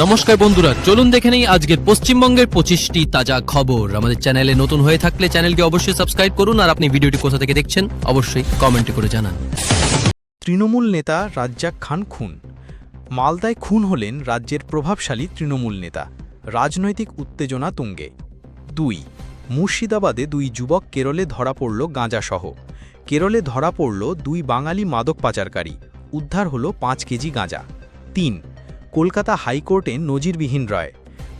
নমস্কার বন্ধুরা, চলুন দেখে নেই আজকের পশ্চিমবঙ্গের পঁচিশটি তাজা খবর। আমাদের চ্যানেলে নতুন হয়ে থাকলে চ্যানেলকে অবশ্যই সাবস্ক্রাইব করুন আর আপনি ভিডিওটি কোথা থেকে দেখছেন অবশ্যই কমেন্টে করে জানান। তৃণমূল নেতা রাজ্জাক খান খুন। মালদায় খুন হলেন রাজ্যের প্রভাবশালী তৃণমূল নেতা। রাজনৈতিক উত্তেজনা তুঙ্গে। দুই, মুর্শিদাবাদে দুই যুবক কেরলে ধরা পড়ল গাঁজাসহ। কেরলে ধরা পড়ল দুই বাঙালি মাদক পাচারকারী। উদ্ধার হল পাঁচ কেজি গাঁজা। তিন কলকাতা হাইকোর্টে নজিরবিহীন রায়।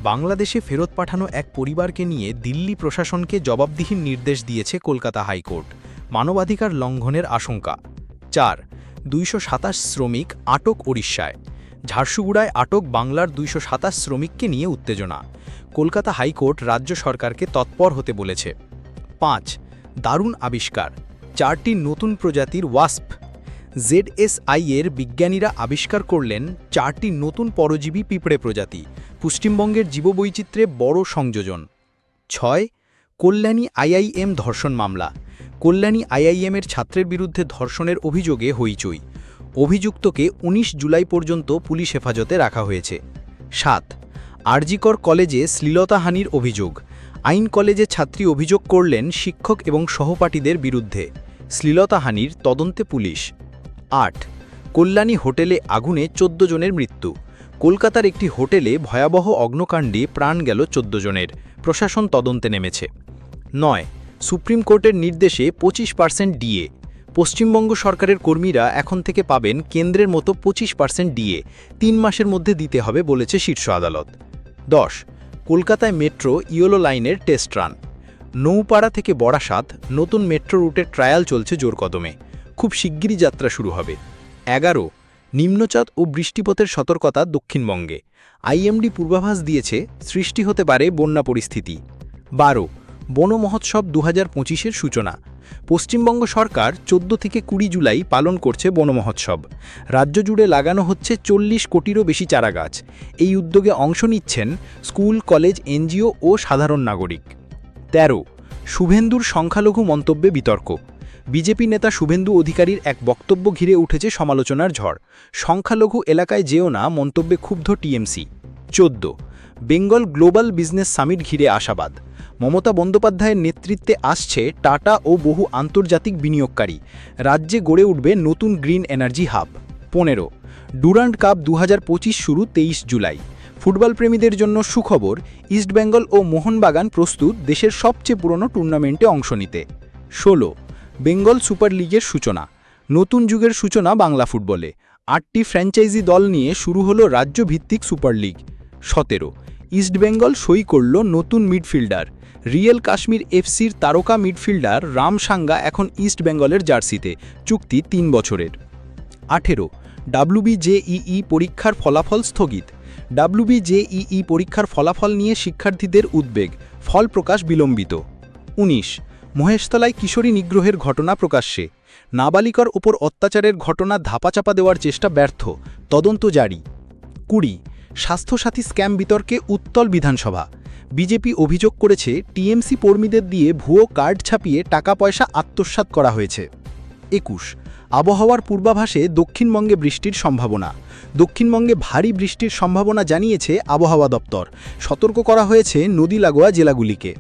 বাংলাদেশে ফেরত পাঠানো এক পরিবারকে নিয়ে দিল্লি প্রশাসনকে জবাবদিহীন নির্দেশ দিয়েছে কলকাতা হাইকোর্ট। মানবাধিকার লঙ্ঘনের আশঙ্কা। চার, দুইশো শ্রমিক আটক ওড়িশায়। ঝাড়সুগুড়ায় আটক বাংলার দুইশো সাতাশ শ্রমিককে নিয়ে উত্তেজনা। কলকাতা হাইকোর্ট রাজ্য সরকারকে তৎপর হতে বলেছে। পাঁচ, দারুণ আবিষ্কার। চারটি নতুন প্রজাতির ওয়াস্প জেডএসআই এর বিজ্ঞানীরা আবিষ্কার করলেন চারটি নতুন পরজীবী পিঁপড়ে প্রজাতি, পশ্চিমবঙ্গের জীববৈচিত্র্যে বড় সংযোজন। ছয়, কল্যাণী আইআইএম ধর্ষণ মামলা। কল্যাণী আইআইএমের ছাত্রের বিরুদ্ধে ধর্ষণের অভিযোগে হইচই। অভিযুক্তকে ১৯ জুলাই পর্যন্ত পুলিশ হেফাজতে রাখা হয়েছে। সাত, আরজিকর কলেজে শ্লীলতাহানির অভিযোগ। আইন কলেজে ছাত্রী অভিযোগ করলেন শিক্ষক এবং সহপাঠীদের বিরুদ্ধে। শ্লীলতাহানির তদন্তে পুলিশ। আট। কল্যাণী হোটেলে আগুনে চোদ্দ জনের মৃত্যু। কলকাতার একটি হোটেলে ভয়াবহ অগ্নকাণ্ডে প্রাণ গেল চোদ্দ জনের। প্রশাসন তদন্তে নেমেছে। নয়। সুপ্রিম কোর্টের নির্দেশে পঁচিশ পার্সেন্ট ডিএ। পশ্চিমবঙ্গ সরকারের কর্মীরা এখন থেকে পাবেন কেন্দ্রের মতো পঁচিশ পার্সেন্ট ডিএ। তিন মাসের মধ্যে দিতে হবে বলেছে শীর্ষ আদালত। দশ। কলকাতায় মেট্রো ইয়োলো লাইনের টেস্ট রান। নৌপাড়া থেকে বড়াসাত নতুন মেট্রো রুটের ট্রায়াল চলছে জোরকদমে। খুব শিগগিরই যাত্রা শুরু হবে। এগারো নিম্নচাপ ও বৃষ্টিপথের সতর্কতা দক্ষিণবঙ্গে। আইএমডি পূর্বাভাস দিয়েছে, সৃষ্টি হতে পারে বন্যা পরিস্থিতি। বারো, বন মহোৎসব দু হাজার সূচনা। পশ্চিমবঙ্গ সরকার চোদ্দ থেকে কুড়ি জুলাই পালন করছে বন মহোৎসব। রাজ্য জুড়ে লাগানো হচ্ছে চল্লিশ কোটিরও বেশি চারাগাছ। এই উদ্যোগে অংশ নিচ্ছেন স্কুল, কলেজ, এনজিও ও সাধারণ নাগরিক। তেরো, শুভেন্দুর সংখ্যালঘু মন্তব্যে বিতর্ক। বিজেপি নেতা শুভেন্দু অধিকারীর এক বক্তব্য ঘিরে উঠেছে সমালোচনার ঝড়। সংখ্যালঘু এলাকায় যেও না মন্তব্যে ক্ষুব্ধ টিএমসি। চোদ্দ। বেঙ্গল গ্লোবাল বিজনেস সামিট ঘিরে আশাবাদ। মমতা বন্দ্যোপাধ্যায়ের নেতৃত্বে আসছে টাটা ও বহু আন্তর্জাতিক বিনিয়োগকারী। রাজ্যে গড়ে উঠবে নতুন গ্রিন এনার্জি হাব। পনেরো। ডুরান্ড কাপ দু হাজার পঁচিশ শুরু তেইশ জুলাই। ফুটবল প্রেমীদের জন্য সুখবর ইস্টবেঙ্গল ও মোহনবাগান প্রস্তুত দেশের সবচেয়ে পুরনো টুর্নামেন্টে অংশ নিতে। ষোলো। বেঙ্গল সুপার লিগের সূচনা। নতুন যুগের সূচনা বাংলা ফুটবলে। আটটি ফ্র্যাঞ্চাইজি দল নিয়ে শুরু হলো রাজ্যভিত্তিক সুপার লিগ। সতেরো ইস্টবেঙ্গল সই করল নতুন মিডফিল্ডার। রিয়েল কাশ্মীর এফসির তারকা মিডফিল্ডার রাম সাঙ্গা এখন ইস্টবেঙ্গলের জার্সিতে, চুক্তি তিন বছরের। আঠেরো ডাব্লুবিজেইই পরীক্ষার ফলাফল স্থগিত। ডাব্লুবিজেইই পরীক্ষার ফলাফল নিয়ে শিক্ষার্থীদের উদ্বেগ ফল প্রকাশ বিলম্বিত। ১৯ মহেশতলায় কিশোরী নিগ্রহের ঘটনা প্রকাশ্যে। নাবালিকার ওপর অত্যাচারের ঘটনা ধাপাচাপা দেওয়ার চেষ্টা ব্যর্থ। তদন্ত জারি। কুড়ি, স্বাস্থ্যসাথী স্ক্যাম বিতর্কে উত্তল বিধানসভা। বিজেপি অভিযোগ করেছে, টিএমসি কর্মীদের দিয়ে ভুয়ো কার্ড ছাপিয়ে টাকা পয়সা আত্মসাৎ করা হয়েছে। একুশ, আবহাওয়ার পূর্বাভাসে দক্ষিণবঙ্গে বৃষ্টির সম্ভাবনা। দক্ষিণবঙ্গে ভারী বৃষ্টির সম্ভাবনা জানিয়েছে আবহাওয়া দপ্তর। সতর্ক করা হয়েছে নদী লাগোয়া জেলাগুলিকে।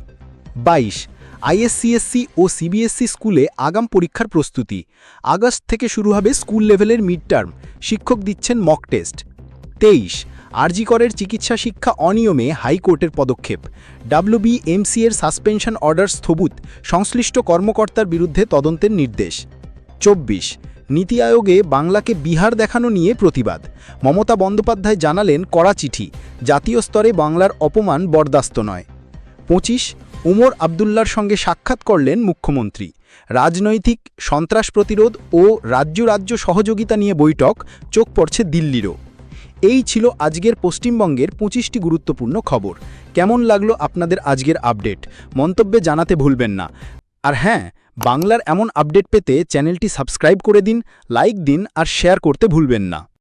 বাইশ আইএসসিএসসি ও সিবিএসসি স্কুলে আগাম পরীক্ষার প্রস্তুতি। আগস্ট থেকে শুরু হবে স্কুল লেভেলের মিড টার্ম শিক্ষক দিচ্ছেন মক টেস্ট। তেইশ আরজিকরের চিকিৎসা শিক্ষা অনিয়মে হাইকোর্টের পদক্ষেপ। ডাব্লিউবিএমসি এর সাসপেনশন অর্ডার স্থবুত, সংশ্লিষ্ট কর্মকর্তার বিরুদ্ধে তদন্তের নির্দেশ। চব্বিশ, নীতি আয়োগে বাংলাকে বিহার দেখানো নিয়ে প্রতিবাদ। মমতা বন্দ্যোপাধ্যায় জানালেন কড়া চিঠি, জাতীয় স্তরে বাংলার অপমান বরদাস্ত নয়। পঁচিশ উমর আবদুল্লার সঙ্গে সাক্ষাৎ করলেন মুখ্যমন্ত্রী। রাজনৈতিক, সন্ত্রাস প্রতিরোধ ও রাজ্য রাজ্য সহযোগিতা নিয়ে বৈঠক, চোখ পড়ছে দিল্লিরও। এই ছিল আজকের পশ্চিমবঙ্গের পঁচিশটি গুরুত্বপূর্ণ খবর। কেমন লাগল আপনাদের আজকের আপডেট? মন্তব্যে জানাতে ভুলবেন না। আর হ্যাঁ বাংলার এমন আপডেট পেতে চ্যানেলটি সাবস্ক্রাইব করে দিন, লাইক দিন আর শেয়ার করতে ভুলবেন না।